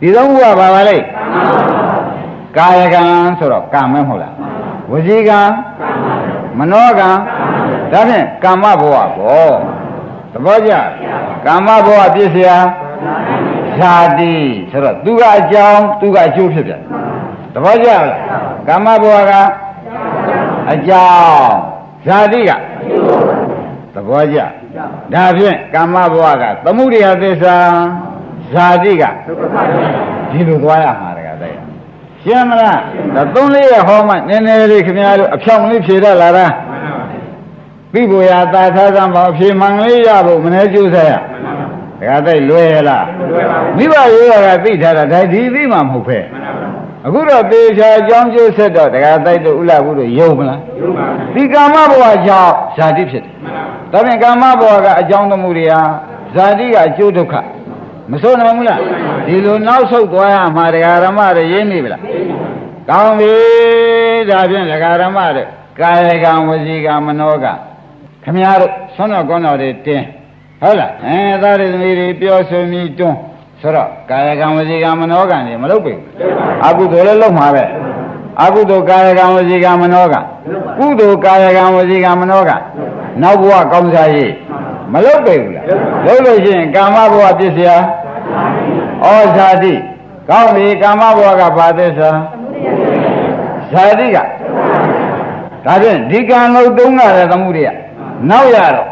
ဒီသုံးခုကဘာပါလဲကာယကံဆိုတော့ကံမဲမဟုတ်လားဝစီကံမနောကံဒါဖြင့်ကာမဘဝဘောသဘောကျကာမဘဝပြည့်စရာဇာတိဆိုတော့သူကအကြောင်းသူကအကျိုးဖြစ်ပြန်သဘောကျလားကာမဘဝကအကြောင်းဇာတိကသဘောကျဒါဖြင့်ကာမဘဝကသမှုရိယသစ္စာ ဇာတိကဒီလိုသွားရမှာတကတဲ့ရှင်းမလားဒါသုံးလေးရဟောမှနည်းနည်းလေးခင်ဗျားတို့အဖြောင်လေးဖြေတတ်လာတာပြီဖို့ရသာထားသံပါအဖြေမှန်လေးရဖို့မနေကြိုးစားရတကတဲ့လွယ်လားမိဘရိုးရကသိထားတာဒါဒီသိမှမဟုတ်ဖဲအခုတော့သေချာအကြောင်းကျိုးဆက်တော့တရားတိုက်တို့ဥလာဘူးတို့ယုံမလားယုံပါဒီကာမဘဝကြောင့်ဇာတိဖြစ်တယ်ဒါဖြင့်ကာမဘဝကအကြောင်းသမှုတွေဟာဇာတိကအကျိုးဒုက္ခမ ဆိုးနိုင်ဘူးလားဒီလိုနောက်ဆုတ်သွားရမှာတရားဓမ္မတွေရင်းနေပြီလားကောင်းပြီဒါဖြင့်တရားဓမ္မတွေကာယကံဝစီကံမနောကံခမည်းတော်ဆွမ်းတော်ကောင်းတော်တွေတင်းဟုတ်လားအဲသားရသမီးတွေပြောဆိုပြီးတွန်းဆိုတော့ကာယကံဝစီကံမနောကံတွေမလုပ်ပြီအကုသိုလ်လည်းလုပ်မှာပဲအကုသိုလ်ကာယကံဝစီကံမနောကံကုသိုလ်ကာယကံဝစီကံမနောကံနောက်ဘဝကောင်းစားရေးမလုပ်ပြီဘူးလားလုပ်လို့ရှိရင်ကာမဘဝပြည့်စရာ ဩဇာတိကောင်းပြီကာမဘဝကဘာသစ္စာဇာတိကဒါဖြင့်ဒီကံလို့တုံးရတဲ့သမှုတွေကနောက်ရတော့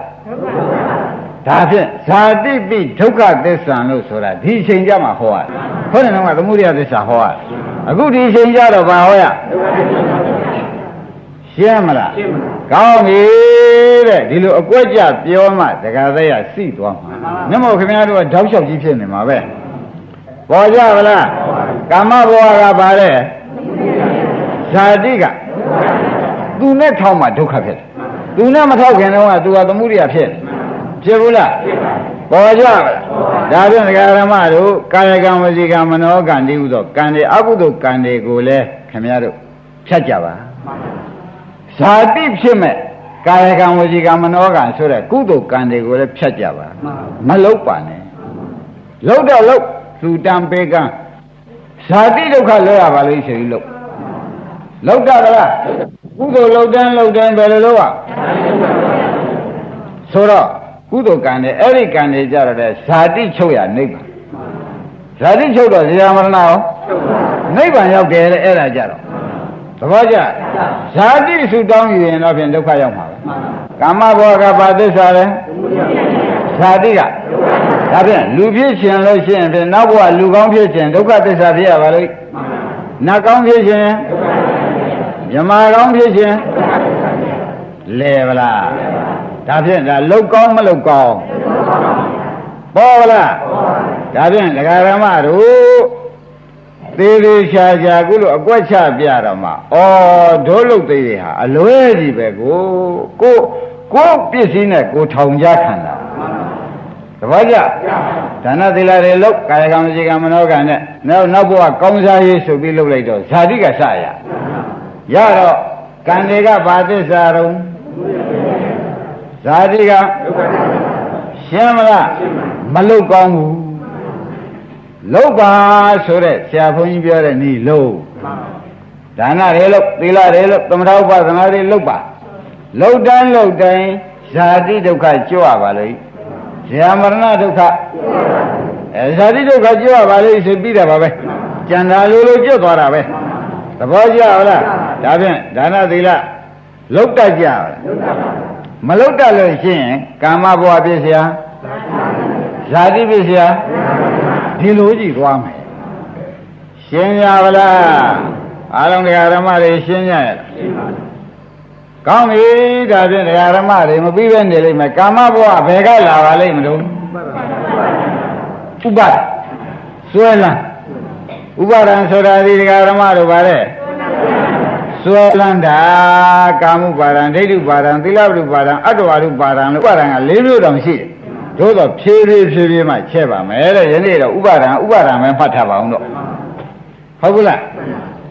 ဒါဖြင့်ဇာတိပိဒုက္ခသစ္စာလို့ဆိုတာဒီအချိန်ကြမှာဟောရတယ်။ခေါင်းနဲ့တော့သမှုရိယသစ္စာဟောရတယ်။အခုဒီအချိန်ကြတော့ဘာဟောရ ရှင်းမလားရှင်းပါကောင်းပြီတဲ့ဒီလိုအကွက်ကြပြောမှတက္ကသရစိသွားမှာမျက်မှောက်ခင်ဗျားတို့ကတောက်လျှောက်ကြီးဖြစ်နေမှာပဲပေါ်ကြဗလားကာမဘဝကပါတဲ့ဇာတိကသူနဲ့ထောက်မှဒုက္ခဖြစ်တယ်သူနဲ့မထောက်ခင်တော့ကသူကသမှုရိယဖြစ်တယ်ဖြစ်ဘူးလားပေါ်ကြပါလားဒါဖြင့်ဒကာရမတို့ကာယကံဝစီကံမနောကံဒီဟုသောကံတွေအကုသိုလ်ကံတွေကိုလည်းခင်ဗျားတို့ဖြတ်ကြပါ ဇာတိဖြစ်မဲ့ကာယကံဝစီကံမနောကံဆိုတဲ့ကုသိုလ်ကံတွေကိုလည်းဖြတ်ကြပါမလုတ်ပါနဲ့လုတ်တော့လုတ်လူတံပေကံဇာတိဒုက္ခလွတ်ရပါလို့ဆိုပြီးလုတ်လုတ်တာကလားကုသိုလ်လုတ်တဲ့လုတ်တဲ့ဘယ်လိုလုပ်อ่ะဆိုတော့ကုသိုလ်ကံတွေအဲ့ဒီကံတွေကြတော့တဲ့ဇာတိချုပ်ရနိဗ္ဗာန်ဇာတိချုပ်တော့ဇာမရဏရောနိဗ္ဗာန်ရောက်တယ်လေအဲ့ဒါကြတော့ သဘောကျဇာတိဆူတောင်းယူရင်တော့ဖြင့်ဒုက္ခရောက်မှာပဲကာမဘောကဘာသစ္စာလဲဇာတိကဒါဖြင့်လူဖြစ်ခြင်းလို့ရှိရင်ဖြင့်နောက်ဘဝလူကောင်းဖြစ်ခြင်းဒုက္ခသစ္စာဖြစ်ရပါလို့နတ်ကောင်းဖြစ်ခြင်းမြမကောင်းဖြစ်ခြင်းလဲဗလားဒါဖြင့်ဒါလောက်ကောင်းမလောက်ကောင်းပေါ်ဗလားဒါဖြင့်ဒကာရမတို့ သေးသေးချာချာကုလို့အကွက်ချပြတော့မှဩဒိုးလုတ်သေးတွေဟာအလွဲကြီးပဲကိုကိုကိုပစ္စည်းနဲ့ကိုထောင်ကြခံတာတပည့်ကြဒါနသီလတွေလုတ်ကာယကံစေကံမနောကံနဲ့နောက်နောက်ဘဝကောင်းစားရေးဆိုပြီးလုတ်လိုက်တော့ဇာတိကစရရတော့ကံတွေကဘာသစ္စာတုံးဇာတိကရှင်းမလားမလုတ်ကောင်းဘူး လုတ်ပါဆိုတဲ့ဆရာဘုန်းကြီးပြောတဲ့ဤလုတ်ဒါနတွေလုတ်သီလတွေလုတ်သမထဥပသနာတွေလုတ်ပါလုတ်တိုင်းလုတ်တိုင်းဇာတိဒုက္ခကြွပါလိမ့်ဇာမရဏဒုက္ခအဲဇာတိဒုက္ခကြွပါလိမ့်ဆိုပြီးတာပါပဲကျန်တာလိုလိုကြွသွားတာပဲသဘောကျလားဒါဖြင့်ဒါနသီလလုတ်တတ်ကြလားမလုတ်တတ်လို့ရှိရင်ကာမဘဝပြည့်စရာဇာတိပြည့်စရာ ဒီလိုကြည့်သွားမယ်ရှင်းရပါလားအားလုံးတရားဓမ္မတွေရှင်းကြရဲ့ကောင်းပြီဒါဖြင့်တရားဓမ္မတွေမပြီးပဲနေလိမ့်မယ်ကာမဘဝဘယ်ကလာပါလိမ့်မလို့ဥပါဒဆွဲလန်းဥပါဒံဆိုတာဒီတရားဓမ္မတို့ပါလေဆွဲလန်းတာကာမှုပါဒံဒိဋ္ဌုပါဒံသီလဝိပါဒံအတ္တဝါရုပါဒံလို့ဥပါဒံက၄မျိုးတောင်ရှိတယ် သို့တော့ဖြည်းဖြည်းဖြည်းဖြည်းမှချဲ့ပါမယ်တဲ့ယနေ့တော့ဥပါဒံဥပါဒံပဲမှတ်ထားပါအောင်တော့ဟုတ်ဘူးလား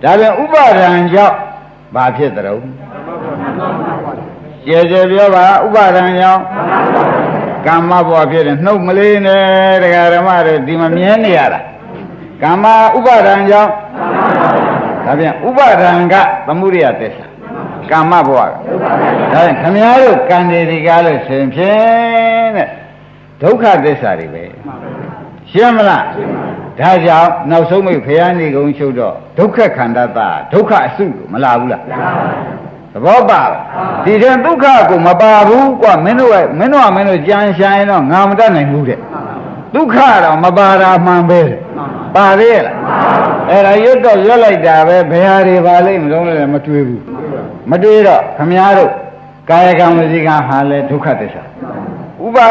ဒါပြန်ဥပါဒံကြောင့်ဘာဖြစ်သလဲကျေကျေပြောပါဥပါဒံကြောင့်ကမ္မဘဝဖြစ်တယ်နှုတ်မလေးနဲ့တရားဓမ္မတွေဒီမမြဲနေရတာကာမဥပါဒံကြောင့်ဒါပြန်ဥပါဒံကသမှုရိယသစ္စာကာမဘဝကဒါပြန်ခမည်းတော်ကံတွေဒီကားလို့ဆိုရင်ဖြင့်တဲ့ ဒုက္ခသစ္စာတွေပဲရှင်းမလားဒါကြောင့်နောက်ဆုံးမိတ်ဖရာနေကုန်ချုပ်တော့ဒုက္ခခန္ဓာတာဒုက္ခအစုလို့မလာဘူးလားသဘောပါလားဒီတဲ့ဒုက္ခကိုမပါဘူးကွာမင်းတို့ကမင်းတို့ကမင်းတို့ကြံရှာရင်တော့ငါမတတ်နိုင်ဘူးတဲ့ဒုက္ခတော့မပါတာမှန်ပဲတဲ့ပါသေးရဲ့လားအဲ့ဒါရွတ်တော့ရွတ်လိုက်တာပဲဘယ်ဟာတွေပါလိမ့်မလို့လည်းမတွေးဘူးမတွေးတော့ခမည်းတော်ကာယကံဝစီကံဟာလဲဒုက္ခသစ္စာ ဥပါ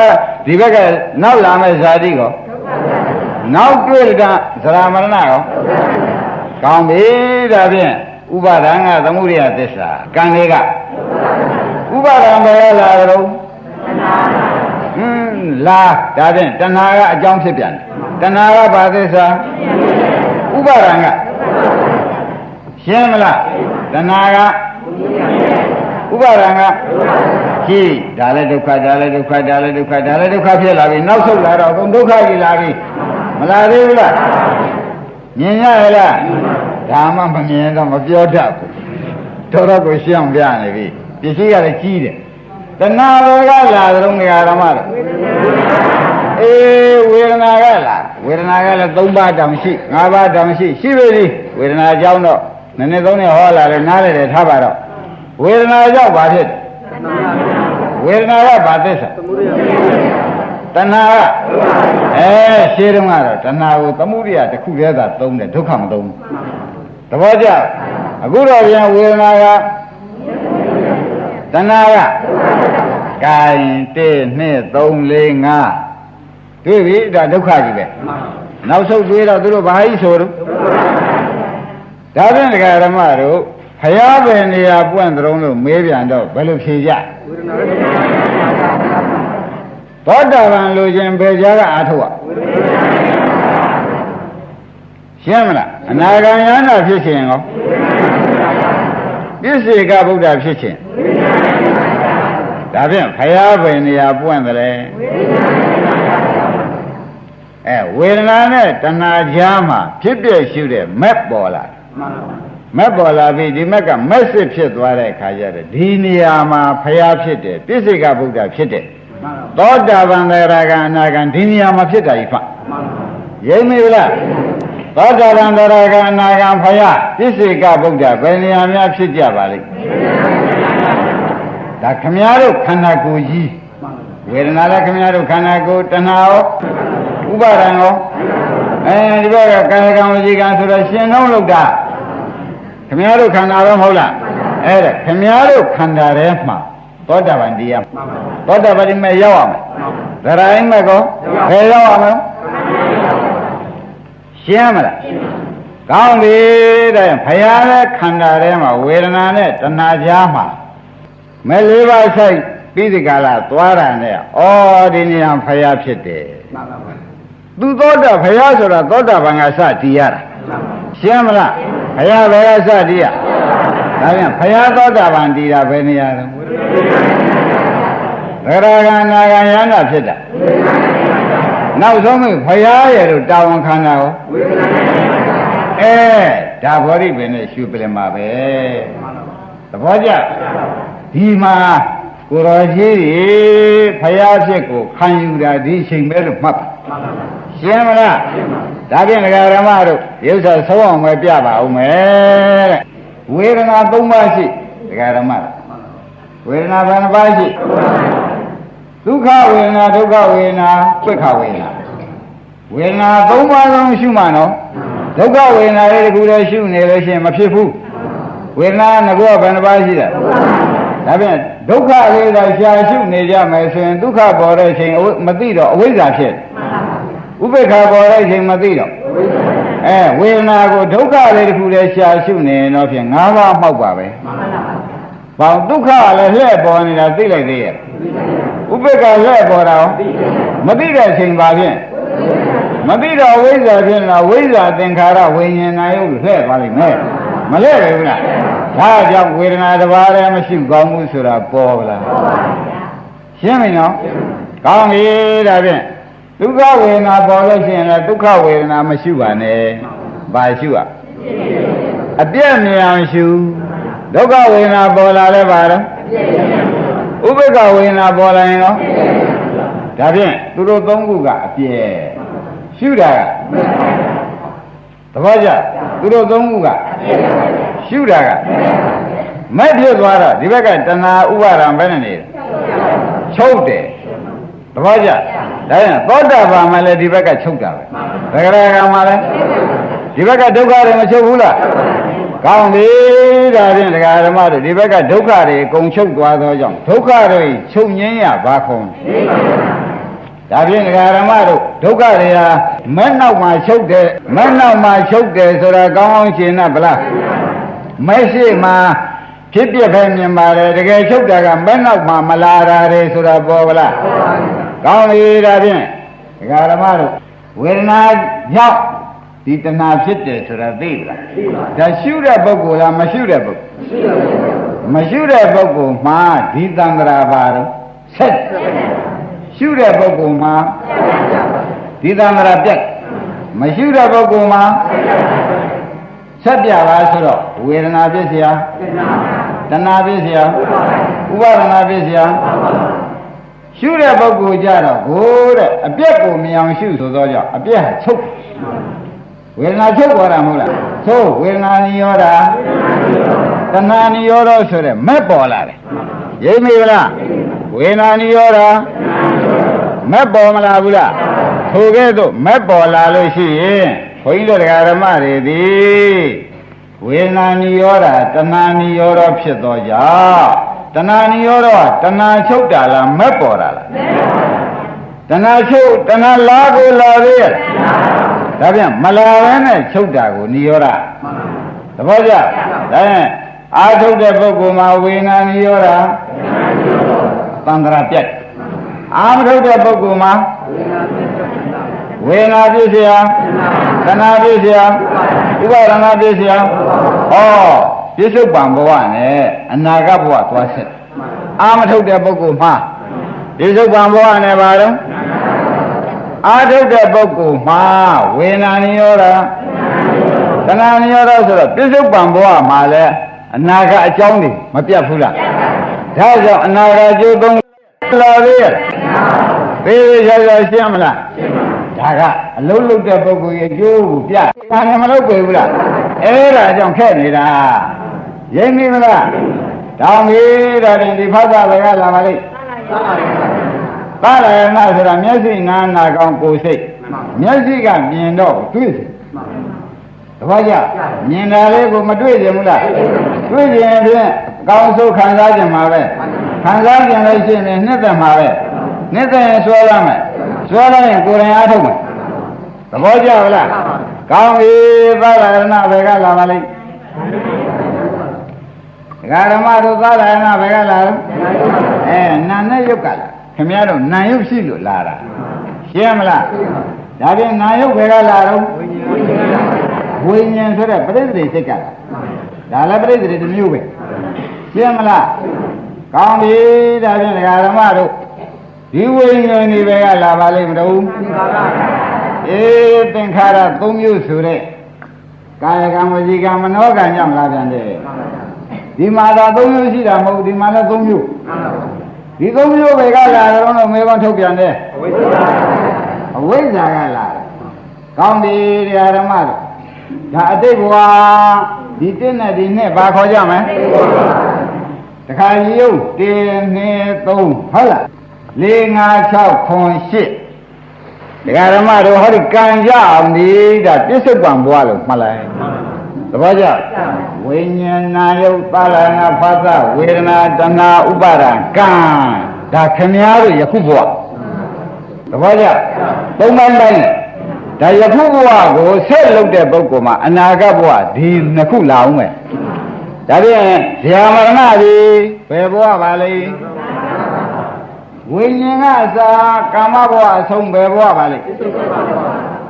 ဒီဘက်ကနောက်လာမဲ့ဇာတိကောနောက်တွေ့တာဇရာမရဏရောကောင်းပြီဒါဖြင့်ဥပါဒံကသမှုရိယသစ္စာကံတွေကဥပါဒံပဲလာကြတော့ဟင်းလာဒါဖြင့်တဏှာကအကြောင်းဖြစ်ပြန်တယ်တဏှာကဘာသစ္စာဥပါဒံကရှင်းမလားတဏှာကဥပါဒံက ရှိဒါလည်းဒုက္ခဒါလည်းဒုက္ခဒါလည်းဒုက္ခဒါလည်းဒုက္ခဖြစ်လာပြီနောက်ဆုတ်လာတော့အကုန်ဒုက္ခကြီးလာပြီမလာသေးဘူးလားမြင်ရရဲ့လားဒါမှမမြင်တော့မပြောတတ်ဘူးတော်တော့ကိုရှင်းအောင်ပြနေပြီပစ္စည်းကလည်းကြီးတယ်တဏှာဘယ်ကလာသလုံးငါရမတော့အေးဝေဒနာကလာဝေဒနာကလည်း၃ပါးတောင်ရှိ၅ပါးတောင်ရှိရှိပြီလေဝေဒနာအကြောင်းတော့နည်းနည်းသုံးနေဟောလာတယ်နားလည်းတယ်ထားပါတော့ဝေဒနာကြောင့်ဘာဖြစ် ဝေဒနာကဘာသစ္စာတဏှာကအဲရှင်းတော့ကတော့တဏှာကိုသမှုရိယတစ်ခုတည်းသာသုံးတယ်ဒုက္ခမသုံးဘူးသဘောကျအခုတော့ပြန်ဝေဒနာကတဏှာကကဲ1 2 3 4 5တွေ့ပြီဒါဒုက္ခကြီးပဲနောက်ဆုံးတွေ့တော့သူတို့ဘာကြီးဆိုတော့ဒါဖြင့်ဒကာရမတို့ ဖယားပဲနေရာပွင့်သလုံးလို့မေးပြန်တော့ဘယ်လိုဖြေကြသောတာပန်လူချင်းဘယ်ကြားကအာထုอ่ะရှင်းမလားအနာဂံယန္တာဖြစ်ခြင်းရောပြစ္ဆေကဗုဒ္ဓဖြစ်ခြင်းဒါဖြင့်ဖယားပဲနေရာပွင့်တယ်အဲဝေဒနာနဲ့တဏှာကြားမှာဖြစ်ပြရှုတဲ့မက်ပေါ်လာမ က်ပေါ်လာပြီဒီမက်ကမက်စစ်ဖြစ်သွားတဲ့အခါကျတော့ဒီနေရာမှာဖျားဖြစ်တယ်ပြစ္ဆေကဗုဒ္ဓဖြစ်တယ်သောတာပန်သရဂံအနာဂံဒီနေရာမှာဖြစ်တာကြီးဖရိမ့်မေလားသောတာပန်သရဂံအနာဂံဖျားပြစ္ဆေကဗုဒ္ဓဘယ်နေရာများဖြစ်ကြပါလိမ့်ဒါခမည်းတော်ခန္ဓာကိုယ်ကြီးဝေဒနာလည်းခမည်းတော်ခန္ဓာကိုယ်တဏှာရောဥပါဒံရောအဲဒီဘက်ကကာယကံဝစီကံဆိုတော့ရှင်လုံးလောက်တာ ခမည်းတော်ခန္ဓာပဲမဟုတ်လားအဲ့ဒါခမည်းတော်ခန္ဓာထဲမှာသောတာပန်တရားသောတာပန်မဲ့ရောက်အောင်သရိုင်းမဲ့ကောဘယ်ရောက်အောင်လဲရှင်းမလားကောင်းပြီတဲ့ဖရာရဲ့ခန္ဓာထဲမှာဝေဒနာနဲ့တဏှာကြားမှာမဲလေးပါးဆိုင်ပြီးဒီကလာသွားတာနဲ့ဩဒီနေရာဖရာဖြစ်တယ်သူသောတာဖရာဆိုတာသောတာပန်ကစတည်ရတာရှင်းမလား ဖရာဘယ်ကစတည်ရဒါပြန်ဖရာသောတာပန်တည်တာဘယ်နေရာလဲသရဂံနာဂံယန္တာဖြစ်တာနောက်ဆုံးကဖရာရဲ့လို့တာဝန်ခံတာရောအဲဒါဘောဓိပင်နဲ့ရှုပလင်မှာပဲသဘောကျဒီမှာကိုတော်ကြီးတွေဖရာဖြစ်ကိုခံယူတာဒီချိန်ပဲလို့မှတ်ပါ ရှင်းမလားဒါဖြင့်ဒကာရမတို့ရုပ်စာသုံးအောင်ပဲပြပါဦးမယ်တဲ့ဝေဒနာ၃ပါးရှိဒကာရမဝေဒနာဘယ်နှပါးရှိဒုက္ခဝေဒနာဒုက္ခဝေဒနာပိက္ခဝေဒနာဝေဒနာ၃ပါးလုံးရှုမှနော်ဒုက္ခဝေဒနာလေးတခုတည်းရှုနေလို့ရှိရင်မဖြစ်ဘူးဝေဒနာငကောဘယ်နှပါးရှိတာဒါဖြင့်ဒုက္ခလေးသာရှာရှုနေကြမယ်ဆိုရင်ဒုက္ခပေါ်တဲ့အချိန်မသိတော့အဝိဇ္ဇာဖြစ် ဥပေက္ခပေါ်တဲ့အချိန်မသိတော့အဲဝေဒနာကိုဒုက္ခလေးတစ်ခုတည်းရှာရှုနေတော့ဖြင့်၅ပါးမှောက်ပါပဲဘောင်ဒုက္ခလည်းလှဲ့ပေါ်နေတာသိလိုက်သေးရဲ့ဥပေက္ခလှဲ့ပေါ်တာမသိတဲ့အချိန်ပါဖြင့်မသိတော့ဝိဇ္ဇာဖြစ်လာဝိဇ္ဇာသင်္ခါရဝိညာဏယုတ်လှဲ့သွားလိမ့်မယ်မလှဲ့ဘူးလားဒါကြောင့်ဝေဒနာတစ်ပါးလည်းမရှိကောင်းဘူးဆိုတာပေါ်ပါလားရှင်းပြီနော်ကောင်းပြီဒါဖြင့်သူ ဒုက္ခဝေဒနာပေါ်လို့ရှိရင်လည်းဒုက္ခဝေဒနာမရှိပါနဲ့ဘာရှုอ่ะအပြည့်မြင်အောင်ရှုဒုက္ခဝေဒနာပေါ်လာလဲပါတော့ဥပိ္ပခဝေဒနာပေါ်လာရင်ရောဒါဖြင့်သူတို့သုံးခုကအပြည့်ရှုတာကသဘောကျသူတို့သုံးခုကရှုတာကမဲ့ဖြစ်သွားတော့ဒီဘက်ကတဏှာဥပါဒံဘယ်နဲ့နေလဲချုပ်တယ်သဘောကျ ဒါရင်သောတာပန်မှလည်းဒီဘက်ကချုပ်တာပဲသဂရကံမှလည်းဒီဘက်ကဒုက္ခတွေမချုပ်ဘူးလားကောင်းပြီဒါဖြင့်ဒကာဓမ္မတို့ဒီဘက်ကဒုက္ခတွေအကုန်ချုပ်သွားသောကြောင့်ဒုက္ခတွေချုပ်ငင်းရဘာခုံးဒါဖြင့်ဒကာဓမ္မတို့ဒုက္ခတွေဟာမဲ့နောက်မှာချုပ်တယ်မဲ့နောက်မှာချုပ်တယ်ဆိုတာကောင်းကောင်းရှင်း납ဗလားမဲ့ရှိမှာဖြစ်ပြပဲမြင်ပါတယ်တကယ်ချုပ်တာကမဲ့နောက်မှာမလာတာတွေဆိုတာပေါ်ဗလား ကောင်းပြီဒါဖြင့်ဒကာဓမ္မတို့ဝေဒနာကြောင့်ဒီတဏှာဖြစ်တယ်ဆိုတာသိလားသိပါဒါရှုတဲ့ပုဂ္ဂိုလ်လားမရှုတဲ့ပုဂ္ဂိုလ်မရှုတဲ့ပုဂ္ဂိုလ်မှာဒီသံဃာပါတော့ဆက်ရှုတဲ့ပုဂ္ဂိုလ်မှာဒီသံဃာပြက်မရှုတဲ့ပုဂ္ဂိုလ်မှာဆက်ပြပါဆိုတော့ဝေဒနာဖြစ်เสียတဏှာဖြစ်เสียဥပါဒနာဖြစ်เสีย ရှုတဲ့ပုဂ္ဂိုလ်ကြတော့ကိုတဲ့အပြက်ကိုမြင်အောင်ရှုဆိုတော့ကြောင့်အပြက်ဟာချုပ်ဝေဒနာချုပ်သွားတာမဟုတ်လားသို့ဝေဒနာနိရောဓတဏှာနိရောဓဆိုတဲ့မဲ့ပေါ်လာတယ်ရိပ်မိဗလားဝေဒနာနိရောဓမဲ့ပေါ်မလာဘူးလားထိုကဲ့သို့မဲ့ပေါ်လာလို့ရှိရင်ခွန်ကြီးတို့တရားဓမ္မတွေသည်ဝေဒနာနိရောဓတဏှာနိရောဓဖြစ်သောကြောင့် တဏှာနိရောဓတဏှာချုပ်တာလားမဲ့ပေါ်တာလားတဏှာချုပ်တဏှာလာကိုလာသေးရဲ့ဒါပြန်မလာဘဲနဲ့ချုပ်တာကိုနိရောဓသဘောကျဒါရင်အာထုတ်တဲ့ပုဂ္ဂိုလ်မှာဝေဒနာနိရောဓသံဃာပြတ်အာမထုတ်တဲ့ပုဂ္ဂိုလ်မှာဝေဒနာပြည့်စရာတဏှာပြည့်စရာဥပါဒနာပြည့်စရာဟော ပြစ္ဆုတ်ပံဘဝနဲ့အနာဂတ်ဘဝသွားဆက်အာမထုတ်တဲ့ပုဂ္ဂိုလ်မှာပြစ္ဆုတ်ပံဘဝနဲ့ပါတော့အာထုတ်တဲ့ပုဂ္ဂိုလ်မှာဝေဒနာနိရောဓတဏှာနိရောဓဆိုတော့ပြစ္ဆုတ်ပံဘဝမှာလည်းအနာဂတ်အကြောင်းတွေမပြတ်ဘူးလားဒါကြောင့်အနာဂတ်ကျိုးသုံးလာသေးရဲ့သေးသေးချာချာရှင်းမလားရှင်းပါဒါကအလုံးလုံးတဲ့ပုဂ္ဂိုလ်ရဲ့ကျိုးကိုပြဒါနဲ့မလုပ်ပေဘူးလားအဲ့ဒါကြောင့်ခက်နေတာ ရိပ်မိမလားတောင်းပြီဒါတင်ဒီဖတ်တာလည်းလာပါလိမ့်သာရဏဆိုတာမျက်စိနာနာကောင်းကိုယ်စိတ်မျက်စိကမြင်တော့တွေ့စေတပည့်ကြမြင်တာလေးကိုမတွေ့ကြဘူးလားတွေ့ကြရင်ဖြင့်ကောင်းဆုံးခံစားကြမှာပဲခံစားကြလို့ရှိရင်နှစ်သက်မှာပဲနှစ်သက်ရင်ဆွဲရမယ်ဆွဲလိုက်ရင်ကိုယ်တိုင်အားထုတ်မယ်သဘောကျဗလားကောင်းပြီသာရဏဘယ်ကလာပါလိမ့် ဒကာဓမ္မတို့သာရဏဘယ်ကလာလဲအဲနာနဲ့ယုတ်ကလာခင်ဗျားတို့နာယုတ်ရှိလို့လာတာရှင်းမလားဒါဖြင့်နာယုတ်ဘယ်ကလာတော့ဝိညာဉ်ဆိုတဲ့ပရိသေစိတ်ကလာဒါလည်းပရိသေတစ်မျိုးပဲရှင်းမလားကောင်းပြီဒါဖြင့်ဒကာဓမ္မတို့ဒီဝိညာဉ်ဒီဘက်ကလာပါလိမ့်မလို့အေးသင်္ခါရ၃မျိုးဆိုတဲ့ကာယကံဝစီကံမနောကံကြောင့်လာပြန်တယ် ဒီမှာသာ၃မျိုးရှိတာမဟုတ်ဒီမှာလည်း၃မျိုးဒီ၃မျိုးပဲကလာတော့တော့မေခွန်းထုတ်ပြန်တယ်အဝိဇ္ဇာကလာတယ်ကောင်းပြီတရားဓမ္မတို့ဒါအတိတ်ဘဝဒီတင့်နဲ့ဒီနဲ့ဘာခေါ်ကြမလဲတခါရုပ်1 2 3ဟုတ်လား၄၅6ခွန်8ဒကာဓမ္မတို့ဟောဒီကံကြအောင်ဒီဒါပြစ္ဆုတ်ပံဘွားလို့မှတ်လိုက် သဘောကျဝိညာဏယုတ်ပါဠနာဖသဝေဒနာတဏှာဥပါဒံကံဒါခင်များတို့ယခုဘဝသဘောကျသုံးပိုင်းတိုင်းဒါယခုဘဝကိုဆက်လုပ်တဲ့ပုဂ္ဂိုလ်မှာအနာဂတ်ဘဝဒီနှစ်ခုလာအောင်မယ်ဒါဖြင့်ဇာမရဏဒီဘယ်ဘဝပါလဲဝိညာဉ်ကအစာကာမဘဝအဆုံးပဲဘဝပါလိမ့်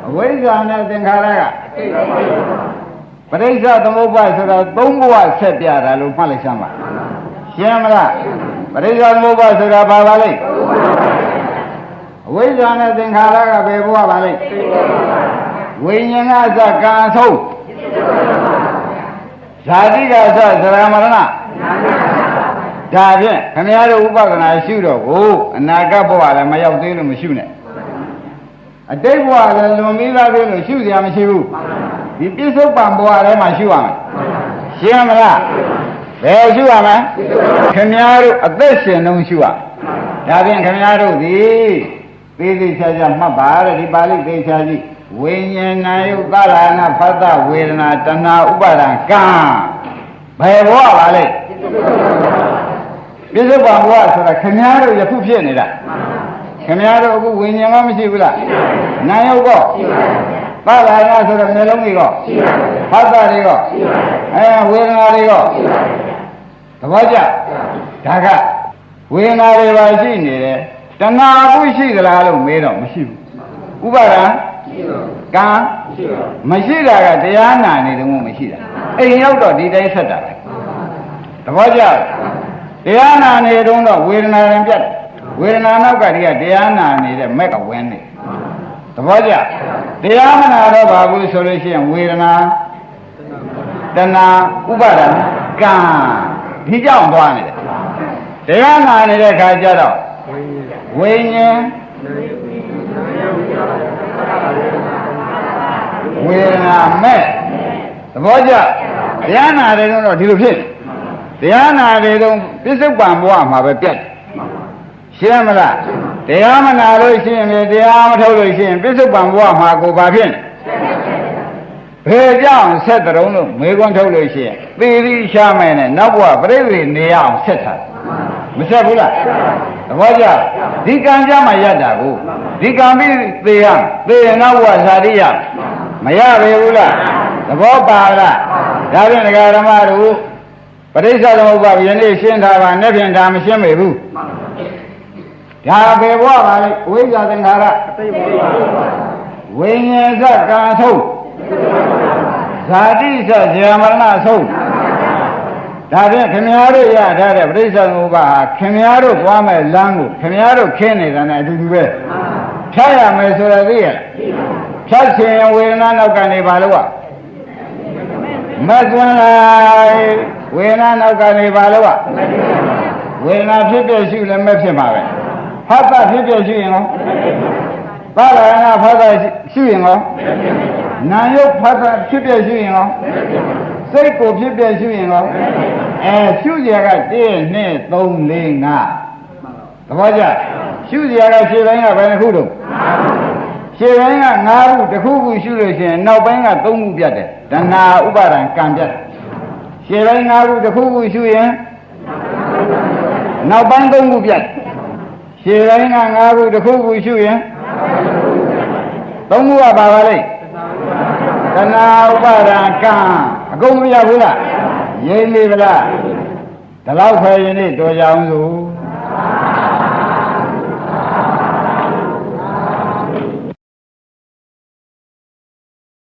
အဝိဇ္ဇာနဲ့သင်္ခါရက ပရိစ္ဆသမုပ္ပါဆိုတော့သုံးဘဝဆက်ပြတာလို့မှတ်လိုက်စမ်းပါရှင်းမလားပရိစ္ဆသမုပ္ပါဆိုတာဘာပါလိမ့်အဝိဇ္ဇာနဲ့သင်္ခါရကဘယ်ဘဝပါလိမ့်ဝိညာဉ်ကစကံအဆုံးဇာတိကစသရမရဏဒါဖြင့်ခမည်းတော်ဥပဒနာရှုတော့ကိုအနာဂတ်ဘဝလည်းမရောက်သေးလို့မရှုနဲ့အတိတ်ဘဝလည်းလွန်ပြီးသားသေးလို့ရှုစရာမရှိဘူး ဒီပြစ္ဆုတ်ပံဘဝထဲမှာရှုရမယ်ရှင်းမလားဘယ်ရှုရမလဲခင်ဗျားတို့အသက်ရှင်လုံးရှုရဒါဖြင့်ခင်ဗျားတို့ဒီသေးသေးချာချာမှတ်ပါတဲ့ဒီပါဠိသေချာကြည့်ဝိညာဏယုသရဏဖတ်တဝေဒနာတဏှာဥပါဒံကံဘယ်ဘဝပါလဲပြစ္ဆုတ်ပံဘဝဆိုတာခင်ဗျားတို့ယခုဖြစ်နေတာခင်ဗျားတို့အခုဝိညာဉ်ကမရှိဘူးလားနာယုတ်ကောပါ လာရဆိုတော့မျိုးလုံးတွေကောဖတ်တာတွေကောအဲဝေဒနာတွေကောသဘောကျဒါကဝေဒနာတွေပါရှိနေတယ်တဏှာခုရှိသလားလို့မေးတော့မရှိဘူးဥပါဒံကံမရှိတာကတရားနာနေတယ်မို့မရှိတာအိမ်ရောက်တော့ဒီတိုင်းဆက်တာပဲသဘောကျတရားနာနေတုန်းတော့ဝေဒနာရင်ပြတ်ဝေဒနာနောက်ကတည်းကတရားနာနေတဲ့မက်ကဝင်နေ သဘောကျတရားမနာတော့ပါဘူးဆိုလို့ရှိရင်ဝေဒနာတဏှာဥပါဒံကံဒီကြောင့်သွားနေတယ်တရားနာနေတဲ့ခါကျတော့ဝိညာဉ်ဝေဒနာမဲ့သဘောကျတရားနာတယ်တော့ဒီလိုဖြစ်တရားနာတယ်တော့ပြစ္ဆုတ်ပံဘဝမှာပဲပြတ်တယ် ရှင်းမလားတရားမနာလို့ရှိရင်လည်းတရားမထုတ်လို့ရှိရင်ပြစ္ဆုတ်ပံဘဝမှာကိုဘာဖြစ်လဲဘယ်ကြောင့်ဆက်တရုံးလို့မေခွန်းထုတ်လို့ရှိရင်သေပြီးရှားမယ်နဲ့နောက်ဘဝပြိဿနေရအောင်ဆက်ထားမဆက်ဘူးလားသဘောကျဒီကံကြမှာရတာကိုဒီကံပြီးသေရသေရင်နောက်ဘဝဇာတိရမရပေဘူးလားသဘောပါလားဒါဖြင့်ဒကာဓမ္မတို့ပရိစ္ဆေသမုပ္ပါယနေ့ရှင်းထားပါနဲ့ဖြင့်ဒါမရှင်းပေဘူး ဒါဘယ်ဘဝပါလဲဝိဇ္ဇာသင်္ခါရဝိညာဉ်သကံဆုံးဇာတိသဇေမရဏဆုံးဒါဖြင့်ခင်ဗျားတို့ရထားတဲ့ပရိစ္ဆေသမုပ္ပါဟာခင်ဗျားတို့သွားမဲ့လမ်းကိုခင်ဗျားတို့ခင်းနေတာနဲ့အတူတူပဲဖြတ်ရမယ်ဆိုတော့သိရလားဖြတ်ခြင်းဝေဒနာနောက်ကနေပါလို့ကမကွန်းလိုက်ဝေဒနာနောက်ကနေပါလို့ကဝေဒနာဖြစ်ဖြစ်ရှိလည်းမဖြစ်ပါပဲ ဖတ်တာဖြစ်ဖြစ်ရှိရင်ရောပါလာနာဖတ်တာရှိရင်ရောနာယုတ်ဖတ်တာဖြစ်ဖြစ်ရှိရင်ရောစိတ်ကိုဖြစ်ဖြစ်ရှိရင်ရောအဲရှုကြက1 2 3 4 5သဘောကျရှုကြကခြေပိုင်းကဘယ်နှခုတော့ခြေပိုင်းက5ခုတစ်ခုခုရှုလို့ရှိရင်နောက်ပိုင်းက3ခုပြတ်တယ်တဏှာဥပါဒံကံပြတ်ခြေပိုင်း5ခုတစ်ခုခုရှုရင်နောက်ပိုင်း3ခုပြတ် ခြေပိုင်းက5ခုတစ်ခုခုရှုရင်3ခုကပါပါလိမ့်တဏှာဥပါဒံကံအကုန်မရဘူးလားရိမ့်လေဗလားဒီလောက်ခွဲရင်နေတော်ကြအောင်စို့